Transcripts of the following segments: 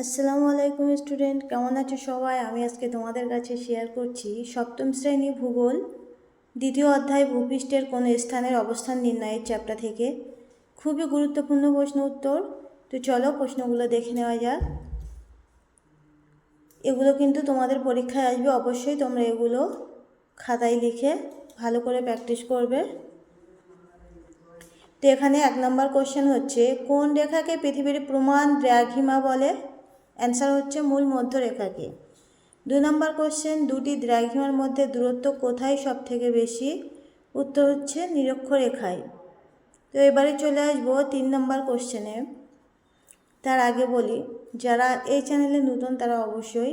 আসসালামু আলাইকুম স্টুডেন্ট, কেমন আছো সবাই? আমি আজকে তোমাদের কাছে শেয়ার করছি সপ্তম শ্রেণি ভূগোল, দ্বিতীয় অধ্যায় ভূপৃষ্ঠের কোনো স্থানের অবস্থান নির্ণয়ের চ্যাপ্টার থেকে। খুবই গুরুত্বপূর্ণ প্রশ্ন উত্তর, তো চলো প্রশ্নগুলো দেখে নেওয়া যাক। এগুলো কিন্তু তোমাদের পরীক্ষায় আসবে, অবশ্যই তোমরা এগুলো খাতায় লিখে ভালো করে প্র্যাকটিস করবে। তো এখানে এক নম্বর কোশ্চেন হচ্ছে, কোন রেখাকে পৃথিবীর প্রমাণ দ্রাঘিমা বলে? অ্যান্সার হচ্ছে মূল মধ্যরেখাকে। দুই নম্বর কোশ্চেন দুটি দ্রাঘিমার মধ্যে দূরত্ব কোথায় সব থেকে বেশি? উত্তর হচ্ছে নিরক্ষরেখায়। তো এবারে চলে আসব তিন নম্বর কোশ্চেনে তার আগে বলি, যারা এই চ্যানেলে নতুন তারা অবশ্যই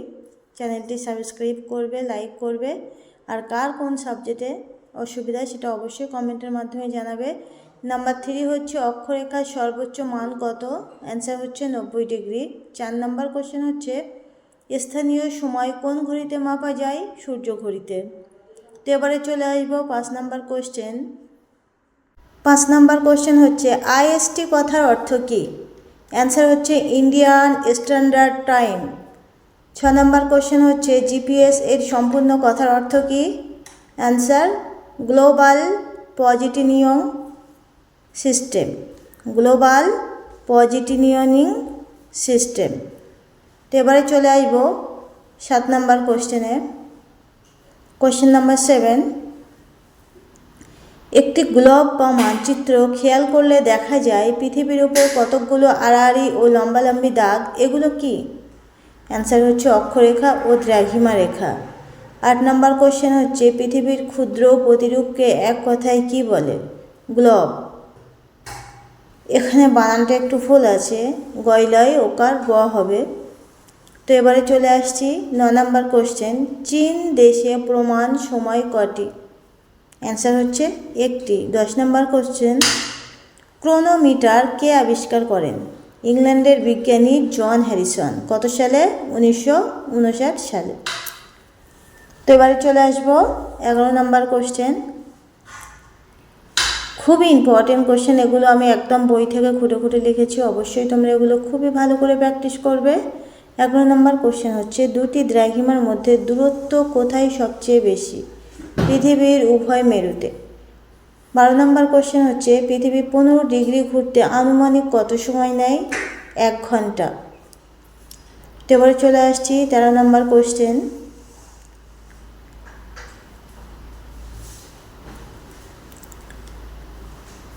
চ্যানেলটি সাবস্ক্রাইব করবে লাইক করবে। আর কার কোন সাবজেক্টে অসুবিধা সেটা অবশ্যই কমেন্টের মাধ্যমে জানাবে। নাম্বার থ্রি হচ্ছে অক্ষরেখার সর্বোচ্চ মান কত? অ্যান্সার হচ্ছে নব্বই ডিগ্রি চার নাম্বার কোশ্চেন হচ্ছে, স্থানীয় সময় কোন ঘড়িতে মাপা যায়? সূর্য ঘড়িতে। তো এবারে চলে আসব পাঁচ নাম্বার কোশ্চেন পাঁচ নাম্বার কোশ্চেন হচ্ছে আইএসটি কথার অর্থ কী? অ্যান্সার হচ্ছে ইন্ডিয়ান স্ট্যান্ডার্ড টাইম ছ নম্বর কোশ্চেন হচ্ছে জিপিএস এর সম্পূর্ণ কথার অর্থ কী? Answer global positioning system, global positioning system. তো এবারে চলে আসব সাত নম্বর কোশ্চেনে। কোশ্চেন নাম্বার সেভেন, একটি গ্লোব বা মানচিত্র খেয়াল করলে দেখা যায় পৃথিবীর উপর কতকগুলো আড়াআড়ি ও লম্বালম্বি দাগ, এগুলো কি? অ্যান্সার হচ্ছে অক্ষরেখা ও দ্রাঘিমা রেখা আট নম্বর কোশ্চেন হচ্ছে পৃথিবীর ক্ষুদ্র প্রতিরূপকে এক কথায় কি বলে? গ্লোব। এখানে বানানটা একটু ফুল আছে। গয়লয় ওকার, গ হবে। তো এবারে চলে আসছি ন নম্বর কোশ্চেন চীন দেশে প্রমাণ সময় কটি? অ্যান্সার হচ্ছে একটি। দশ নম্বর কোশ্চেন ক্রোনোমিটার কে আবিষ্কার করেন? ইংল্যান্ডের বিজ্ঞানী জন হ্যারিসন। কত সালে? উনিশশো উনষাট সালে। তো এবারে চলে আসব। এগারো নম্বর কোশ্চেন খুবই ইম্পর্টেন্ট কোশ্চেন এগুলো আমি একদম বই থেকে খুঁটে খুঁটে লিখেছি, অবশ্যই তোমরা এগুলো খুবই ভালো করে প্র্যাকটিস করবে। এগারো নম্বর কোশ্চেন হচ্ছে, দুটি দ্রাঘিমার মধ্যে দূরত্ব কোথায় সবচেয়ে বেশি? পৃথিবীর উভয় মেরুতে। বারো নম্বর কোশ্চেন হচ্ছে, পৃথিবী পনেরো ডিগ্রি ঘুরতে আনুমানিক কত সময় নেয়? এক ঘণ্টা। এবারে চলে আসছি তেরো নম্বর কোশ্চেন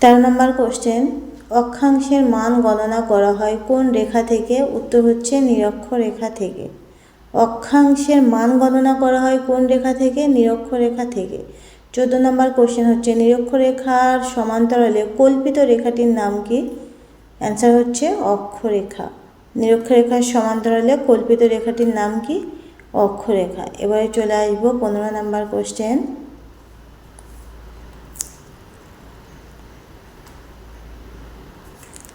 তেরো নম্বর কোশ্চেন অক্ষাংশের মান গণনা করা হয় কোন রেখা থেকে? উত্তর হচ্ছে নিরক্ষরেখা থেকে। অক্ষাংশের মান গণনা করা হয় কোন রেখা থেকে? নিরক্ষরেখা থেকে। চোদ্দ নম্বর কোশ্চেন হচ্ছে নিরক্ষরেখার সমান্তরালে কল্পিত রেখাটির নাম কি? অ্যান্সার হচ্ছে অক্ষরেখা। নিরক্ষরেখার সমান্তরালে কল্পিত রেখাটির নাম কি? অক্ষরেখা। এবারে চলে আসব পনেরো নম্বর কোশ্চেন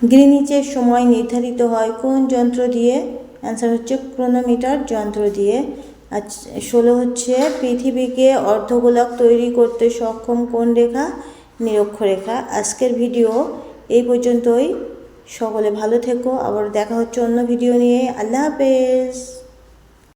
গ্রিনিচের সময় নির্ধারিত হয়। কোন যন্ত্র দিয়ে? অ্যান্সার হচ্ছে ক্রোনোমিটার যন্ত্র দিয়ে। আর ষোলো হচ্ছে পৃথিবীকে অর্ধগোলক তৈরি করতে সক্ষম কোন রেখা? নিরক্ষরেখা। আজকের ভিডিও এই পর্যন্তই। সকলে ভালো থেকো। আবার দেখা হচ্ছে অন্য ভিডিও নিয়ে। আল্লাহ হাফেজ।